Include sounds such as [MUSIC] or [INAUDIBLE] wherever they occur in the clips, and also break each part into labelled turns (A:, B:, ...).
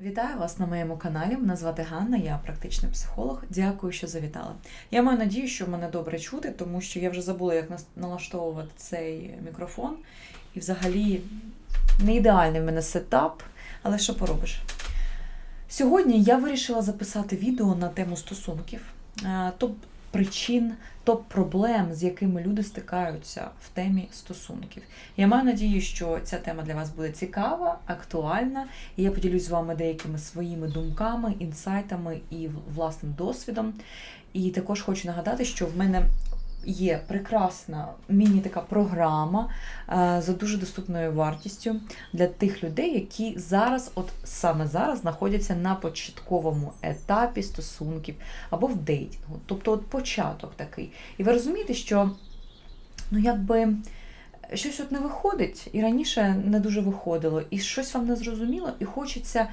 A: Вітаю вас на моєму каналі. Мене звати Ганна, я практичний психолог. Дякую, що завітали. Я маю надію, що мене добре чути, тому що я вже забула, як налаштовувати цей мікрофон. І взагалі не ідеальний в мене сетап, але що поробиш? Сьогодні я вирішила записати відео на тему стосунків, топ причин, топ проблем, з якими люди стикаються в темі стосунків. Я маю надію, що ця тема для вас буде цікава, актуальна, і я поділюсь з вами деякими своїми думками, інсайтами і власним досвідом. І також хочу нагадати, що в мене є прекрасна міні-така програма е, за дуже доступною вартістю для тих людей, які зараз, от саме зараз, знаходяться на початковому етапі стосунків або в дейтингу. Тобто, от початок такий. І ви розумієте, що ну якби щось от не виходить, і раніше не дуже виходило, і щось вам не зрозуміло, і хочеться,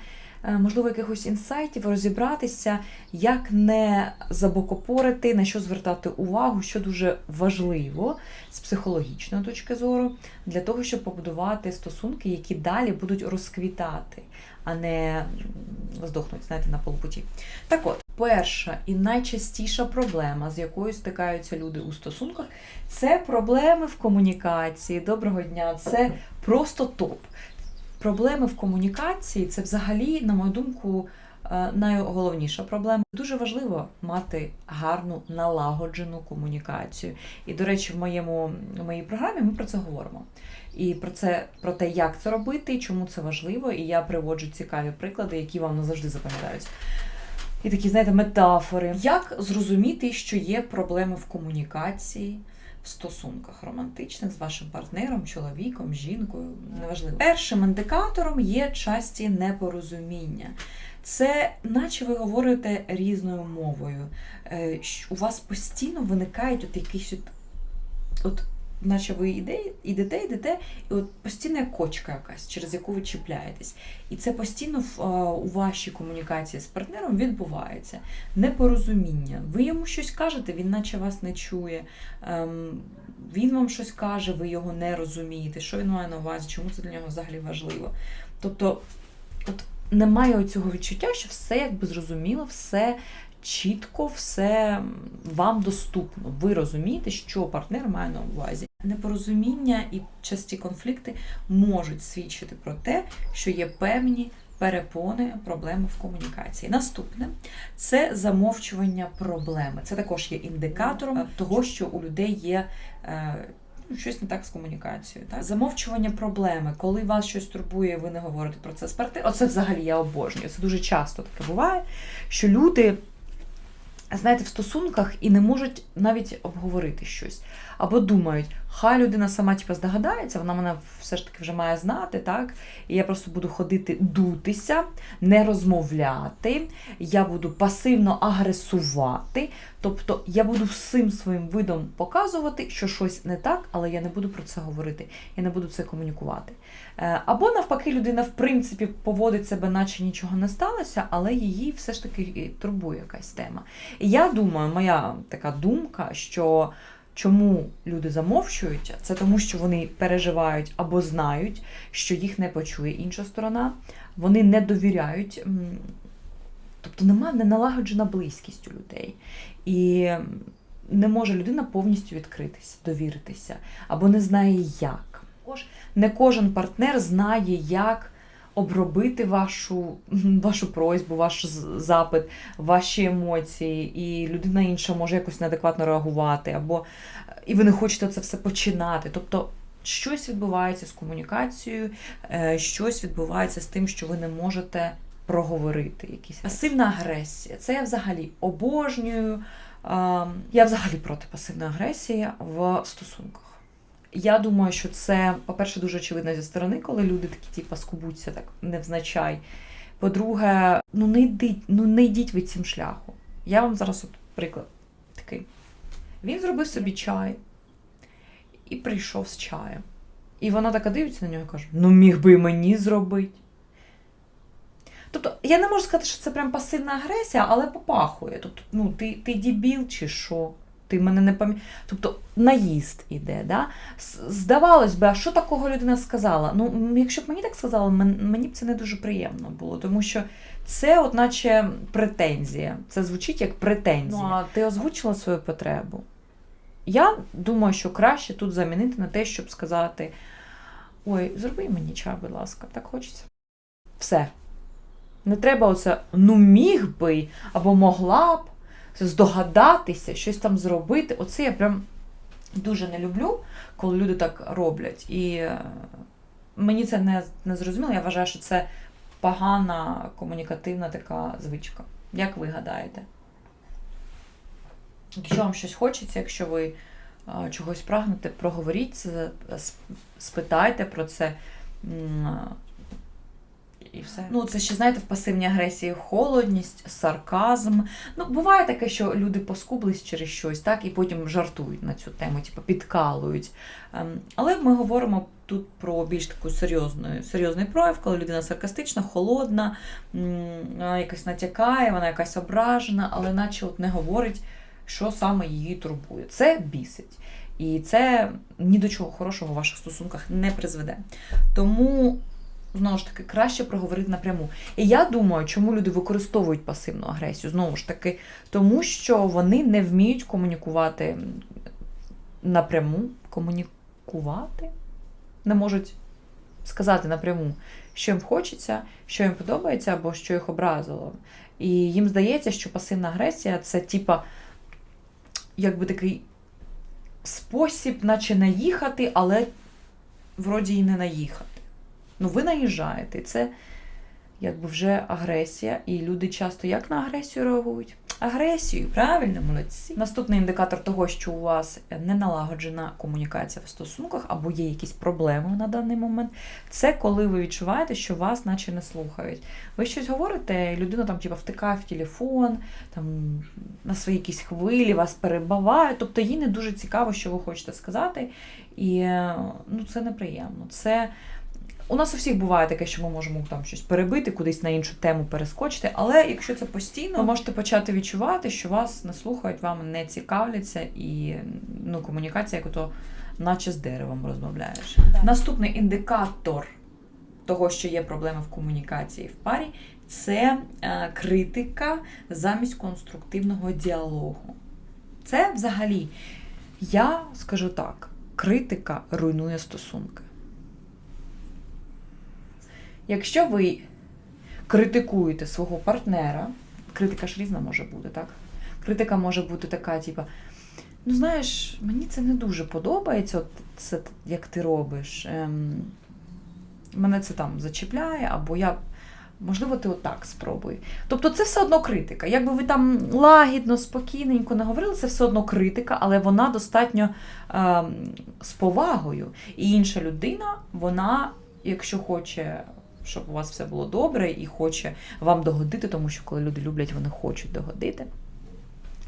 A: можливо, якихось інсайтів розібратися, як не забокопорити, на що звертати увагу, що дуже важливо з психологічної точки зору, для того, щоб побудувати стосунки, які далі будуть розквітати, а не здохнуть, знаєте, на полпуті. Так от, перша і найчастіша проблема, з якою стикаються люди у стосунках, це проблеми в комунікації. Доброго дня, це просто топ. Проблеми в комунікації це взагалі, на мою думку, е, найголовніша проблема. Дуже важливо мати гарну налагоджену комунікацію. І, до речі, в моєму в моїй програмі ми про це говоримо. І про це про те, як це робити, чому це важливо. І я приводжу цікаві приклади, які вам назавжди запам'ятаються. І такі, знаєте, метафори. Як зрозуміти, що є проблеми в комунікації в стосунках романтичних з вашим партнером, чоловіком, жінкою, неважливо. Першим індикатором є часті непорозуміння. Це наче ви говорите різною мовою. Е, У вас постійно виникають от якісь от, от наче ви йде, йдете, йдете, і от постійно як кочка якась, через яку ви чіпляєтесь. І це постійно у вашій комунікації з партнером відбувається. Непорозуміння. Ви йому щось кажете, він наче вас не чує. Ем, він вам щось каже, ви його не розумієте. Що він має на увазі, чому це для нього взагалі важливо. Тобто, от немає цього відчуття, що все якби зрозуміло, все чітко, все вам доступно. Ви розумієте, що партнер має на увазі. Непорозуміння і часті конфлікти можуть свідчити про те, що є певні перепони, проблеми в комунікації. Наступне це замовчування проблеми. Це також є індикатором того, що у людей є. е, ну, Щось не так з комунікацією. Так? Замовчування проблеми, коли вас щось турбує, ви не говорите про це з партнером. Оце взагалі я обожнюю. Це дуже часто таке буває, що люди знаєте, в стосунках і не можуть навіть обговорити щось. Або думають, хай людина сама типу, здогадається, вона мене все ж таки вже має знати, так? І я просто буду ходити дутися, не розмовляти, я буду пасивно агресувати. Тобто я буду всім своїм видом показувати, що щось не так, але я не буду про це говорити, я не буду це комунікувати. Е, Або навпаки, людина в принципі поводить себе, наче нічого не сталося, але її все ж таки турбує якась тема. І я думаю, моя така думка, що чому люди замовчують, це тому, що вони переживають або знають, що їх не почує інша сторона, вони не довіряють. Тобто немає не налагоджена близькість у людей. І не може людина повністю відкритися, довіритися, або не знає як. Не кожен партнер знає, як обробити вашу, [LAUGHS] вашу просьбу, ваш запит, ваші емоції, і людина інша може якось неадекватно реагувати, або і ви не хочете це все починати. Тобто щось відбувається з комунікацією, е, щось відбувається з тим, що ви не можете проговорити. Якісь пасивна агресія. Це я взагалі обожнюю. Я взагалі проти пасивної агресії в стосунках. Я думаю, що це, по-перше, дуже очевидно зі сторони, коли люди такі, типу, скубуться так невзначай. По-друге, ну не йдіть, ну не йдіть ви цим шляхом. Я вам зараз от приклад такий. Він зробив собі чай і прийшов з чаєм. І вона така дивиться на нього і каже: Ну, міг би і мені зробити. Тобто, я не можу сказати, що це прям пасивна агресія, але попахує. Тобто, ну, ти, ти дібіл чи що? Ти мене не пам'ятаєш. Тобто наїзд іде. Да? Здавалось би, а що такого людина сказала? Ну, якщо б мені так сказали, мені б це не дуже приємно було, тому що це, от наче претензія. Це звучить як претензія. Ну, а ти озвучила свою потребу. Я думаю, що краще тут замінити на те, щоб сказати: ой, зроби мені чай, будь ласка, так хочеться. Все. Не треба оце, ну міг би, або могла б здогадатися, щось там зробити. Оце я прям дуже не люблю, коли люди так роблять. І е, мені це не, не зрозуміло. Я вважаю, що це погана комунікативна така звичка. Як ви гадаєте? Якщо вам щось хочеться, якщо ви чогось прагнете, проговоріть це, спитайте про це. І все. Ну, це ще, знаєте, в пасивній агресії холодність, сарказм. Ну, буває таке, що люди поскублись через щось, так, і потім жартують на цю тему, типу підкалують. Ем, Але ми говоримо тут про більш таку серйозну, серйозний прояв, коли людина саркастична, холодна, вона якась натякає, вона якась ображена, але наче от не говорить, що саме її турбує. Це бісить. І це ні до чого хорошого в ваших стосунках не призведе. Тому, знову ж таки, краще проговорити напряму. І я думаю, чому люди використовують пасивну агресію? Знову ж таки, тому що вони не вміють комунікувати напряму, комунікувати, не можуть сказати напряму, що їм хочеться, що їм подобається, або що їх образило. І їм здається, що пасивна агресія це типа якби такий спосіб, наче наїхати, але вроді і не наїхати. Ну, ви наїжджаєте. Це якби вже агресія, і люди часто як на агресію реагують? Агресію, правильно, молодці. Наступний індикатор того, що у вас не налагоджена комунікація в стосунках або є якісь проблеми на даний момент, це коли ви відчуваєте, що вас наче не слухають. Ви щось говорите, людина там типу, втикає в телефон, там на свої якісь хвилі, вас перебиває. Тобто їй не дуже цікаво, що ви хочете сказати. І ну, це неприємно. Це у нас у всіх буває таке, що ми можемо там щось перебити, кудись на іншу тему перескочити. Але якщо це постійно, ви можете почати відчувати, що вас не слухають, вам не цікавляться, і ну, комунікація, як ото наче з деревом розмовляєш. Наступний індикатор того, що є проблеми в комунікації в парі, це е, критика замість конструктивного діалогу. Це взагалі, я скажу так, критика руйнує стосунки. Якщо ви критикуєте свого партнера, критика ж різна може бути, так? Критика може бути така, типа, ну знаєш, мені це не дуже подобається, от це як ти робиш. Ем, мене це там зачіпляє, або я. Можливо, ти отак спробуй. Тобто це все одно критика. Якби ви там лагідно, спокійненько не говорили, це все одно критика, але вона достатньо ем, з повагою. І інша людина, вона, якщо хоче, щоб у вас все було добре і хоче вам догодити, тому що коли люди люблять, вони хочуть догодити.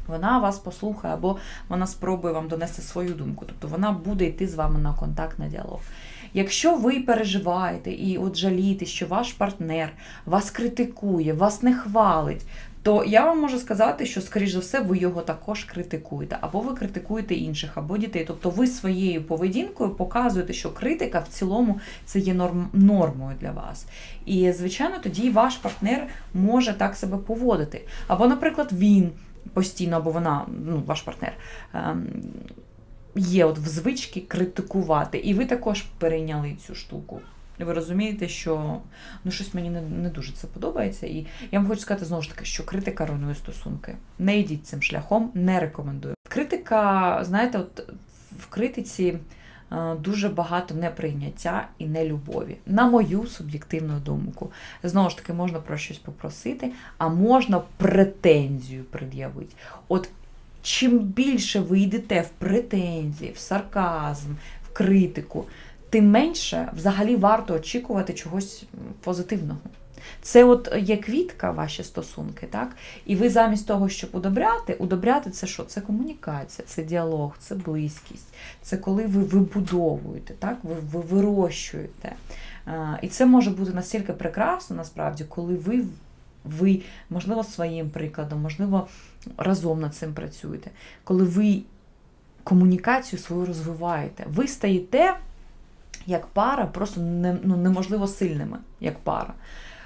A: Вона вас послухає, або вона спробує вам донести свою думку. Тобто вона буде йти з вами на контакт, на діалог. Якщо ви переживаєте і от жалієте, що ваш партнер вас критикує, вас не хвалить, то я вам можу сказати, що, скоріш за все, ви його також критикуєте, або ви критикуєте інших, або дітей. Тобто ви своєю поведінкою показуєте, що критика в цілому це є норм, нормою для вас. І, звичайно, тоді ваш партнер може так себе поводити. Або, наприклад, він постійно, або вона, ну, ваш партнер. ем, Є от в звички критикувати, і ви також перейняли цю штуку. Ви розумієте, що ну щось мені не, не дуже це подобається. І я вам хочу сказати знову ж таки, що критика руйнує стосунки. Не йдіть цим шляхом, не рекомендую. Критика, знаєте, от в критиці е, дуже багато неприйняття і нелюбові. На мою суб'єктивну думку. Знову ж таки, можна про щось попросити, а можна претензію пред'явити. От чим більше ви йдете в претензії, в сарказм, в критику, тим менше взагалі варто очікувати чогось позитивного. Це от є квітка, ваші стосунки, так? І ви замість того, щоб удобряти, удобряти це що? Це комунікація, це діалог, це близькість, це коли ви вибудовуєте, так? ви, ви вирощуєте. А, І це може бути настільки прекрасно, насправді, коли ви ви, можливо, своїм прикладом, можливо, разом над цим працюєте, коли ви комунікацію свою розвиваєте, ви стаєте як пара, просто не, ну, неможливо сильними, як пара.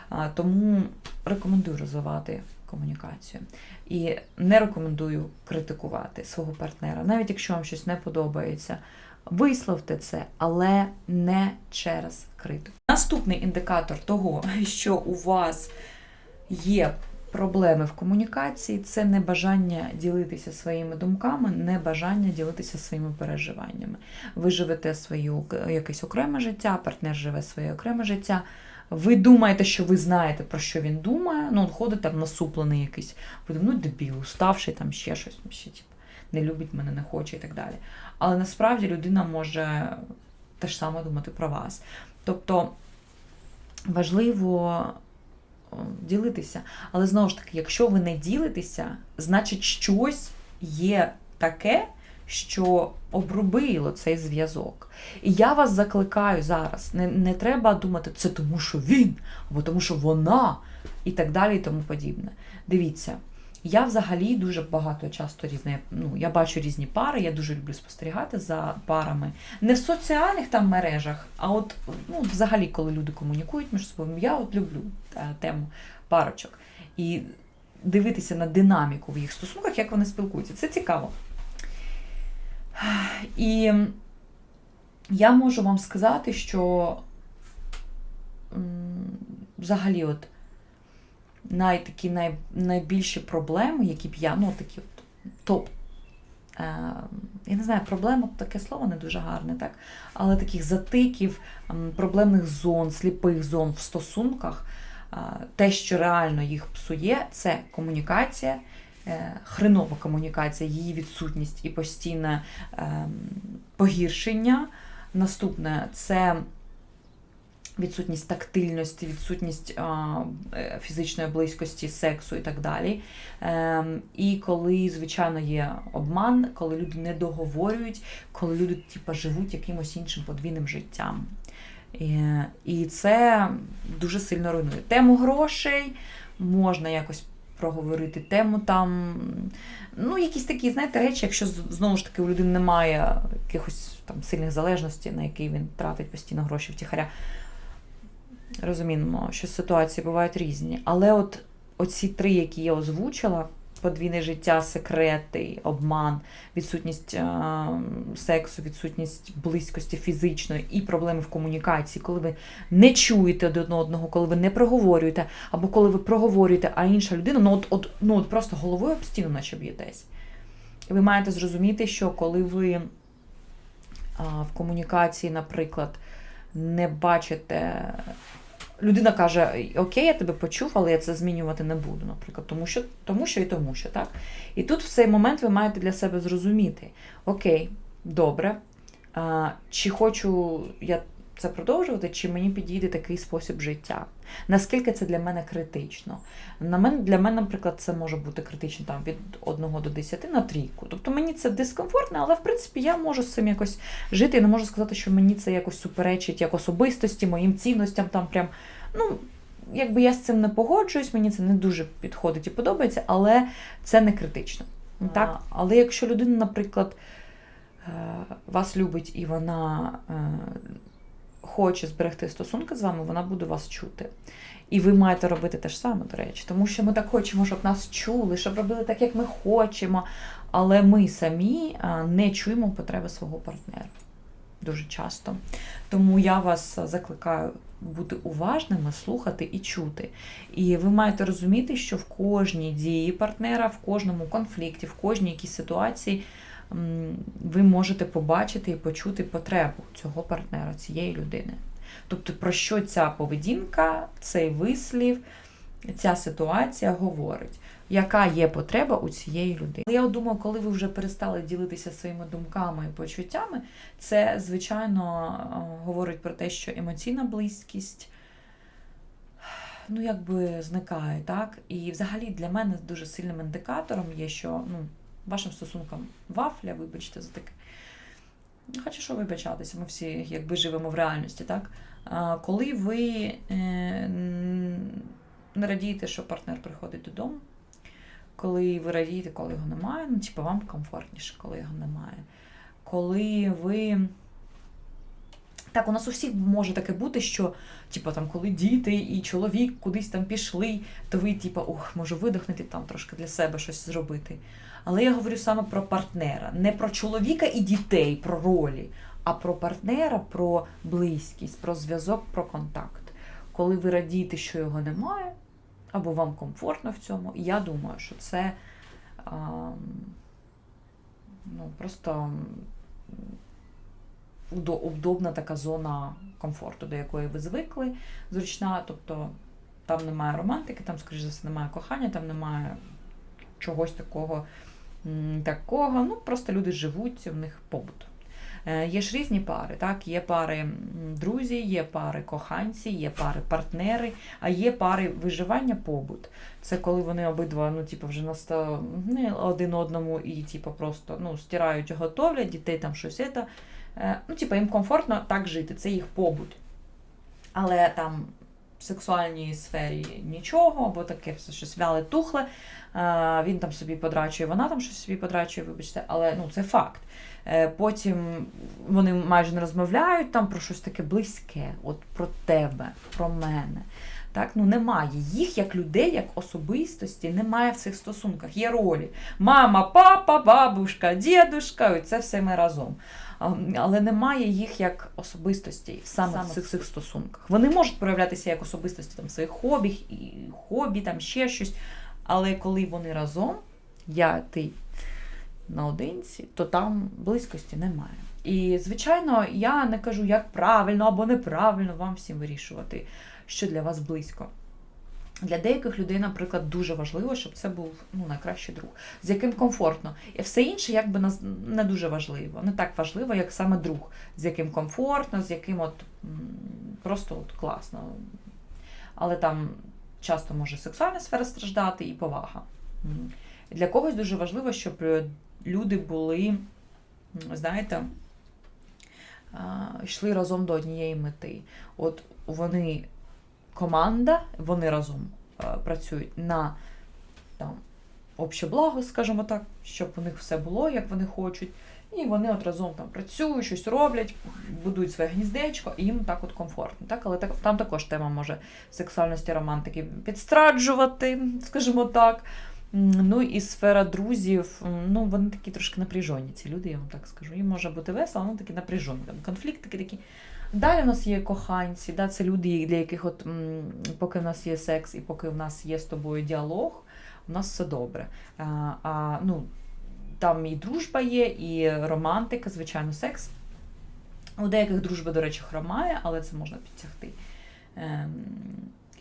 A: А, Тому рекомендую розвивати комунікацію. І не рекомендую критикувати свого партнера, навіть якщо вам щось не подобається. Висловте це, але не через критику. Наступний індикатор того, [LAUGHS] що у вас є проблеми в комунікації, це небажання ділитися своїми думками, небажання ділитися своїми переживаннями. Ви живете своє якесь окреме життя, партнер живе своє окреме життя. Ви думаєте, що ви знаєте, про що він думає, ну, ходить там насуплений якийсь, ви ну, дебіл, уставший, там ще щось, ще, типу, не любить мене, не хоче і так далі. Але насправді людина може те ж саме думати про вас. Тобто важливо ділитися. Але знову ж таки, якщо ви не ділитеся, значить щось є таке, що обрубило цей зв'язок. І я вас закликаю зараз. Не не треба думати, це тому, що він, або тому, що вона, і так далі, і тому подібне. Дивіться. Я взагалі дуже багато часто різне, ну, я бачу різні пари, я дуже люблю спостерігати за парами. Не в соціальних там мережах, а от ну, взагалі, коли люди комунікують між собою, я от люблю е, тему парочок. І дивитися на динаміку в їх стосунках, як вони спілкуються. Це цікаво. І я можу вам сказати, що взагалі, от най, такі най, найбільші проблеми, які б я, ну такі от, топ. Е, я не знаю, проблема таке слово не дуже гарне, так? але таких затиків, проблемних зон, сліпих зон в стосунках, е, те, що реально їх псує, це комунікація, е, хренова комунікація, її відсутність і постійне е, погіршення. Наступне це відсутність тактильності, відсутність а, е, фізичної близькості, сексу і так далі. Е, І коли, звичайно, є обман, коли люди не договорюють, коли люди типу, живуть якимось іншим подвійним життям. І, це дуже сильно руйнує. Тему грошей можна якось. Проговорити тему там, ну, якісь такі, знаєте, речі, якщо знову ж таки у людини немає якихось там сильних залежностей, на які він тратить постійно гроші втіхаря, Розуміємо, що ситуації бувають різні. Але от оці три, які я озвучила: подвійне життя, секрети, обман, відсутність е сексу, відсутність близькості фізичної і проблеми в комунікації, коли ви не чуєте один одного, коли ви не проговорюєте, або коли ви проговорюєте, а інша людина, ну от от, ну от просто головою об стіну, наче б'єтесь. Ви маєте зрозуміти, що коли ви е в комунікації, наприклад, не бачите людина каже: Окей, я тебе почув, але я це змінювати не буду, наприклад, тому що тому що і тому що. так? І тут в цей момент ви маєте для себе зрозуміти: Окей, добре, а, чи хочу я це продовжувати, чи мені підійде такий спосіб життя. Наскільки це для мене критично? На мене, Для мене, наприклад, це може бути критично там, від 1 до 10 на трійку. Тобто мені це дискомфортно, але в принципі я можу з цим якось жити. Я не можу сказати, що мені це якось суперечить як особистості, моїм цінностям. там прям, ну, Якби я з цим не погоджуюсь, мені це не дуже підходить і подобається, але це не критично. Так? Але якщо людина, наприклад, е, вас любить і вона е, хоче зберегти стосунки з вами, вона буде вас чути. І ви маєте робити те ж саме, до речі, тому що ми так хочемо, щоб нас чули, щоб робили так, як ми хочемо. Але ми самі не чуємо потреби свого партнера дуже часто. Тому я вас закликаю бути уважними, слухати і чути. І ви маєте розуміти, що в кожній дії партнера, в кожному конфлікті, в кожній якійсь ситуації ви можете побачити і почути потребу цього партнера, цієї людини. Тобто, про що ця поведінка, цей вислів, ця ситуація говорить, яка є потреба у цієї людини. Я думаю, коли ви вже перестали ділитися своїми думками і почуттями, це, звичайно, говорить про те, що емоційна близькість. Ну, якби зникає, так? І взагалі для мене дуже сильним індикатором є, що ну, вашим стосункам вафля, вибачте, за таке. Хочу що вибачатися, ми всі якби живемо в реальності, так? Коли ви е, не радієте, що партнер приходить додому. Коли ви радієте, коли його немає, ну, типу, вам комфортніше, коли його немає. Коли ви. Так, у нас у всіх може таке бути, що, типу, там, коли діти і чоловік кудись там пішли, то ви, типу, ох, можу видихнути там трошки для себе щось зробити. Але я говорю саме про партнера, не про чоловіка і дітей, про ролі, а про партнера, про близькість, про зв'язок, про контакт. Коли ви радієте, що його немає, або вам комфортно в цьому, я думаю, що це а, ну, просто удобна така зона комфорту, до якої ви звикли, зручна, тобто там немає романтики, там, скоріш за все, немає кохання, там немає чогось такого, такого. Ну, просто люди живуть, в них побут. Е, Є ж різні пари, так? Є пари друзі, є пари коханці, є пари партнери, а є пари виживання побут. Це коли вони обидва, ну, типу, вже наста... не один одному і, типу, просто ну, стирають, готовлять, дітей там щось це. Е, Ну, типу, їм комфортно так жити, це їх побут. Але там сексуальній сфері нічого, або таке все щось вяле тухле. Він там собі подрачує, вона там щось собі подрачує, вибачте, але ну, це факт. Е, Потім вони майже не розмовляють там про щось таке близьке, от про тебе, про мене. Так, ну немає їх як людей, як особистості, немає в цих стосунках. Є ролі. Мама, папа, бабушка, дідушка, і це все ми разом. Але немає їх як особистостей саме,
B: Саме
A: в цих, цих стосунках. Вони можуть проявлятися як особистості там, в своїх хобі, і хобі, там ще щось. Але коли вони разом, я, ти наодинці, то там близькості немає. І, звичайно, я не кажу, як правильно або неправильно вам всім вирішувати, що для вас близько. Для деяких людей, наприклад, дуже важливо, щоб це був ну, найкращий друг, з яким комфортно. І все інше якби не дуже важливо. Не так важливо, як саме друг, з яким комфортно, з яким от просто от класно. Але там часто може сексуальна сфера страждати і повага. Для когось дуже важливо, щоб е, люди були, знаєте, йшли разом до однієї мети. От вони команда, вони разом е, працюють на там, обще благо, скажімо так, щоб у них все було, як вони хочуть. І вони от разом там працюють, щось роблять, будують своє гніздечко, і їм так от комфортно. Так? Але так, там також тема може сексуальності романтики підстраджувати, скажімо так. Ну і сфера друзів, ну вони такі трошки напряжені, ці люди, я вам так скажу. Їм може бути весело, але такі напряжені. Там конфлікти такі. Далі у нас є коханці, да, це люди, для яких, от, поки в нас є секс і поки в нас є з тобою діалог, у нас все добре. А, а, ну, там і дружба є, і романтика, звичайно, секс. У деяких дружба, до речі, хромає, але це можна підтягти. Ем,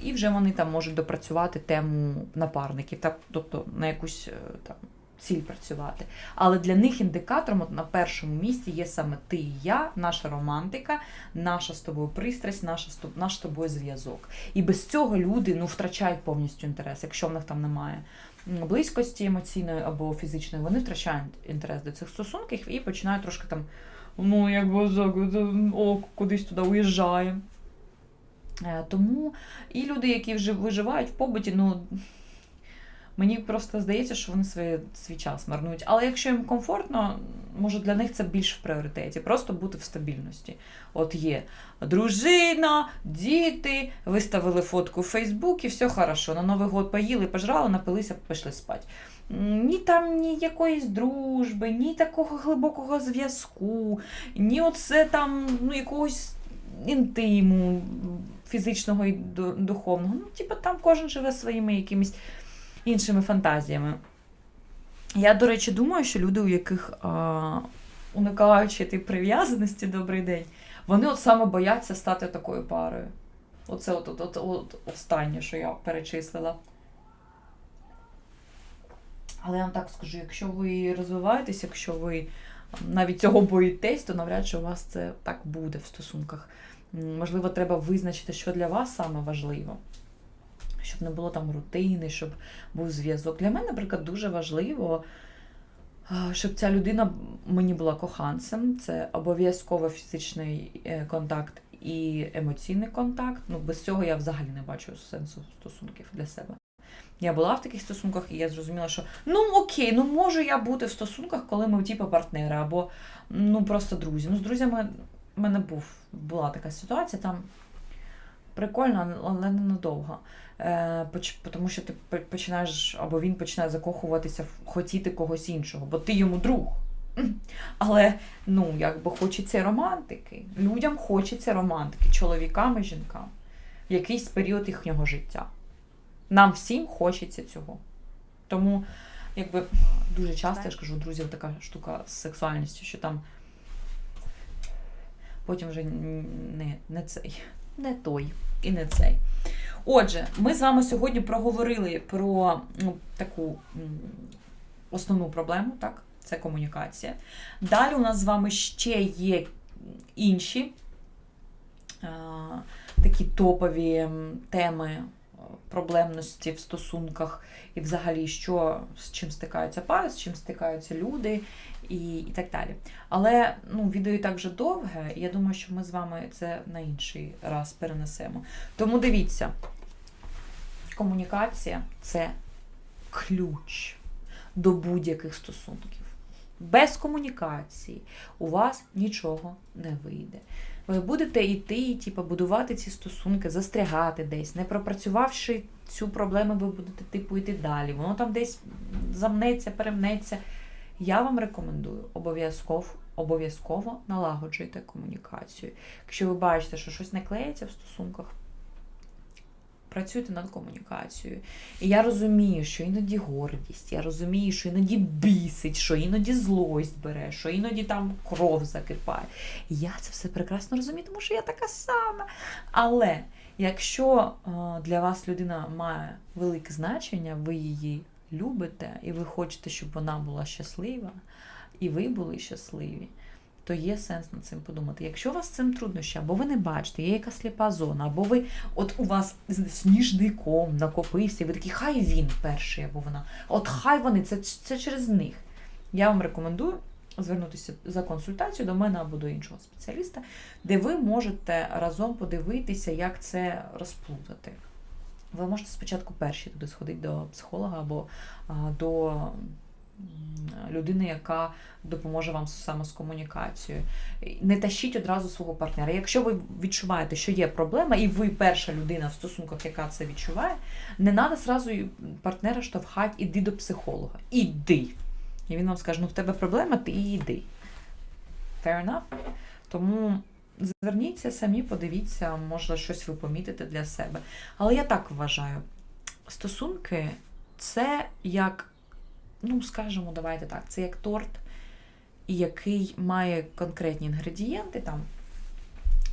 A: і вже вони там можуть допрацювати тему напарників, так, тобто на якусь е, там ціль працювати. Але для них індикатором от на першому місці є саме ти і я, наша романтика, наша з тобою пристрасть, наша наш з тобою зв'язок. І без цього люди ну, втрачають повністю інтерес, якщо в них там немає близькості емоційної або фізичної, вони втрачають інтерес до цих стосунків і починають трошки там, ну, якби о, кудись туди уїжджає. Е, Тому і люди, які вже виживають в побуті, ну мені просто здається, що вони свій, свій час марнують. Але якщо їм комфортно, може для них це більш в пріоритеті, просто бути в стабільності. От є дружина, діти, виставили фотку в Фейсбуці, все хорошо. На Новий год поїли, пожрали, напилися, пішли спати. Ні там ні якоїсь дружби, ні такого глибокого зв'язку, ні оце там ну, якогось інтиму фізичного і духовного. Ну, типу, там кожен живе своїми якимись іншими фантазіями. Я, до речі, думаю, що люди, у яких а, уникаючи тип прив'язаності, добрий день, вони от саме бояться стати такою парою. Оце от, от, от, от останнє, що я перечислила. Але я вам так скажу, якщо ви розвиваєтесь, якщо ви навіть цього боїтесь, то навряд чи у вас це так буде в стосунках. Можливо, треба визначити, що для вас саме важливо. Щоб не було там рутини, щоб був зв'язок. Для мене, наприклад, дуже важливо, щоб ця людина мені була коханцем. Це обов'язково фізичний е, контакт і емоційний контакт. Ну, без цього я взагалі не бачу сенсу стосунків для себе. Я була в таких стосунках, і я зрозуміла, що ну окей, ну можу я бути в стосунках, коли ми типу партнери, або ну просто друзі. Ну, з друзями в мене був, була така ситуація, там прикольно, але ненадовго. Е, тому що ти починаєш, або він починає закохуватися, в- хотіти когось іншого, бо ти йому друг. Але ну, якби хочеться романтики. Людям хочеться романтики, чоловікам і жінкам. В якийсь період їхнього життя. Нам всім хочеться цього. Тому, якби дуже часто я ж кажу, друзів така штука з сексуальністю, що там потім вже не, не цей, не той і не цей. Отже, ми з вами сьогодні проговорили про ну, таку основну проблему, так? Це комунікація. Далі у нас з вами ще є інші а, такі топові теми е, проблемності в стосунках, і взагалі, що з чим стикаються пари, з чим стикаються люди, і, і так далі. Але ну, відео і так вже довге, я думаю, що ми з вами це на інший раз перенесемо. Тому дивіться, комунікація це ключ до будь-яких стосунків. Без комунікації у вас нічого не вийде. Ви будете йти, типу, будувати ці стосунки, застрягати десь, не пропрацювавши цю проблему, ви будете типу йти далі. Воно там десь замнеться, перемнеться. Я вам рекомендую обов'язково обов'язково налагоджуйте комунікацію. Якщо ви бачите, що щось не клеїться в стосунках, працюйте над комунікацією. І я розумію, що іноді гордість, я розумію, що іноді бісить, що іноді злость бере, що іноді там кров закипає. І я це все прекрасно розумію, тому що я така сама. Але якщо е, для вас людина має велике значення, ви її любите, і ви хочете, щоб вона була щаслива, і ви були щасливі, то є сенс над цим подумати. Якщо у вас цим труднощі, або ви не бачите, є якась сліпа зона, або ви от у вас сніжником накопився, і ви такі, хай він перший, або вона. От хай вони, це, це через них. Я вам рекомендую звернутися за консультацією до мене або до іншого спеціаліста, де ви можете разом подивитися, як це розплутати. Ви можете спочатку перші туди сходити до психолога або до людини, яка допоможе вам саме з комунікацією. Не тащіть одразу свого партнера. Якщо ви відчуваєте, що є проблема, і ви перша людина в стосунках, яка це відчуває, не треба зразу партнера штовхати, іди до психолога. Іди. І він вам скаже, ну в тебе проблема, ти і йди. Fair enough? Тому зверніться самі, подивіться, може щось ви помітите для себе. Але я так вважаю, стосунки це як, ну, скажімо, давайте так, це як торт, який має конкретні інгредієнти там.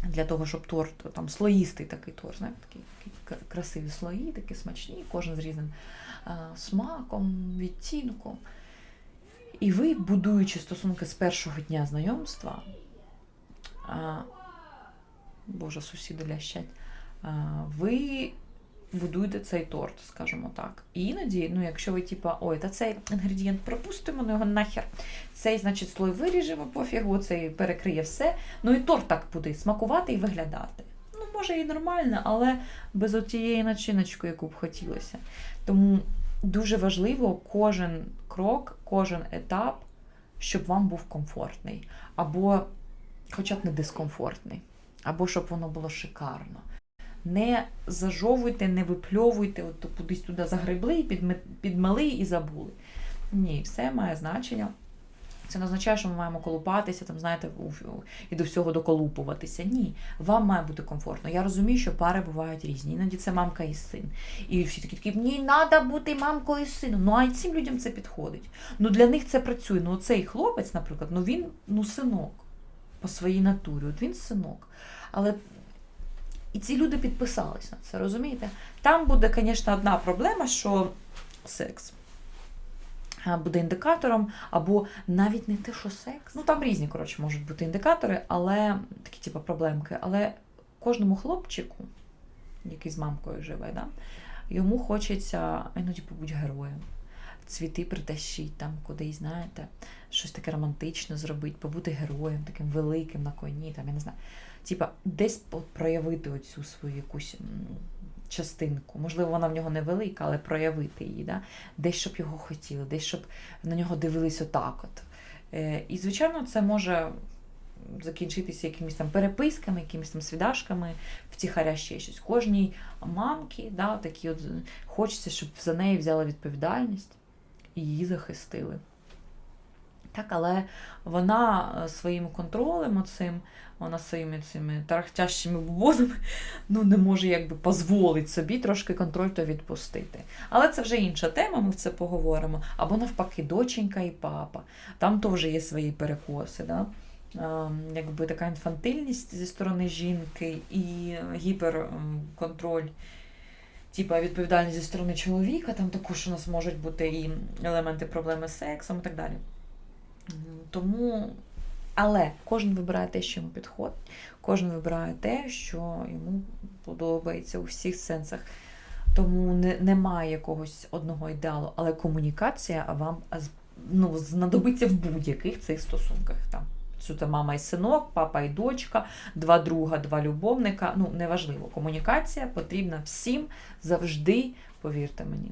A: Для того, щоб торт, там слоїстий такий торт, знаєте, такі, такі красиві слої, такі смачні, кожен з різним а, смаком, відтінком. І ви, будуючи стосунки з першого дня знайомства, а, Боже, сусіди лящать, ви будуєте цей торт, скажімо так. І іноді, ну, якщо ви, типа, ой, та цей інгредієнт пропустимо, ну його нахер, цей, значить, слой виріжемо пофігу, цей перекриє все. Ну і торт так буде смакувати і виглядати. Ну, може, і нормально, але без отієї начиночки, яку б хотілося. Тому дуже важливо кожен крок, кожен етап, щоб вам був комфортний, або хоча б не дискомфортний, або щоб воно було шикарно. Не зажовуйте, не випльовуйте, от кудись туди загребли, підмели і забули. Ні, все має значення. Це не означає, що ми маємо колупатися, там, знаєте, і до всього доколупуватися. Ні, вам має бути комфортно. Я розумію, що пари бувають різні. Іноді це мамка і син. І всі такі такі, мені треба бути мамкою і сином. Ну, а цим людям це підходить. Ну для них це працює. Ну, цей хлопець, наприклад, ну він ну, синок по своїй натурі. От він синок. Але і ці люди підписались на це, розумієте? Там буде, звісно, одна проблема, що секс буде індикатором, або навіть не те, що секс. Ну там різні, коротше, можуть бути індикатори, але такі, типу, проблемки. Але кожному хлопчику, який з мамкою живе, да, йому хочеться іноді побути героєм. Цвіти притащить там кудись, знаєте, щось таке романтичне зробити, побути героєм, таким великим на коні, там, я не знаю. типа, десь проявити оцю свою якусь частинку. Можливо, вона в нього невелика, але проявити її. Да? Десь щоб його хотіли, десь щоб на нього дивились отак. От. Е, і, звичайно, це може закінчитися якимись там переписками, якимись там свідашками, втіхаря ще щось. Кожній мамці, да, такі от, хочеться, щоб за неї взяли відповідальність її захистили. Так, але вона е, своїм контролем оцим, вона своїми цими тарахтящими бубонами [LAUGHS] ну, не може якби дозволити собі трошки контроль то відпустити. Але це вже інша тема, ми в це поговоримо. Або навпаки, доченька і папа. Там теж є свої перекоси. Да? Ем, Якби така інфантильність зі сторони жінки і гіперконтроль. Типа відповідальність зі сторони чоловіка, там також у нас можуть бути і елементи проблеми з сексом і так далі. Тому, але кожен вибирає те, що йому підходить, кожен вибирає те, що йому подобається у всіх сенсах. Тому не, немає якогось одного ідеалу, але комунікація вам ну, знадобиться в будь-яких цих стосунках. Там. Це мама і синок, папа і дочка, два друга, два любовника. Ну, неважливо. Комунікація потрібна всім завжди, повірте мені.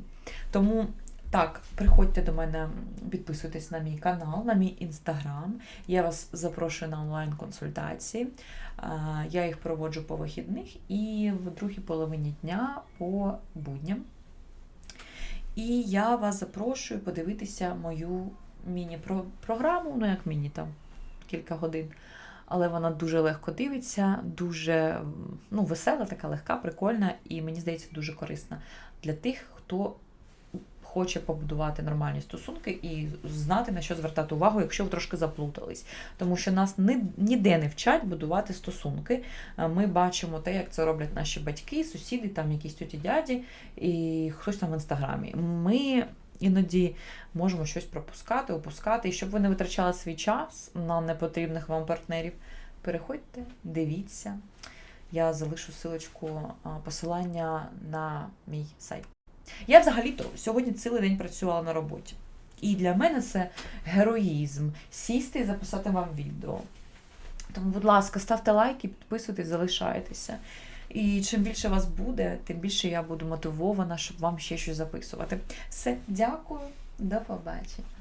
A: Тому так, приходьте до мене, підписуйтесь на мій канал, на мій інстаграм. Я вас запрошую на онлайн-консультації. Я їх проводжу по вихідних і в другій половині дня по будням. І я вас запрошую подивитися мою міні-програму, ну як міні там кілька годин. Але вона дуже легко дивиться, дуже ну, весела, така легка, прикольна, і мені здається, дуже корисна для тих, хто хоче побудувати нормальні стосунки і знати, на що звертати увагу, якщо ви трошки заплутались. Тому що нас ні, ніде не вчать будувати стосунки. Е, Ми бачимо те, як це роблять наші батьки, сусіди, там якісь тіті дяді і хтось там в інстаграмі. Ми іноді можемо щось пропускати, опускати, і щоб ви не витрачали свій час на непотрібних вам партнерів. Переходьте, дивіться. Я залишу силочку посилання на мій сайт. Я взагалі-то сьогодні цілий день працювала на роботі. І для мене це героїзм сісти і записати вам відео. Тому, будь ласка, ставте лайки, підписуйтесь, залишайтеся. І чим більше вас буде, тим більше я буду мотивована, щоб вам ще щось записувати. Все, дякую, до побачення.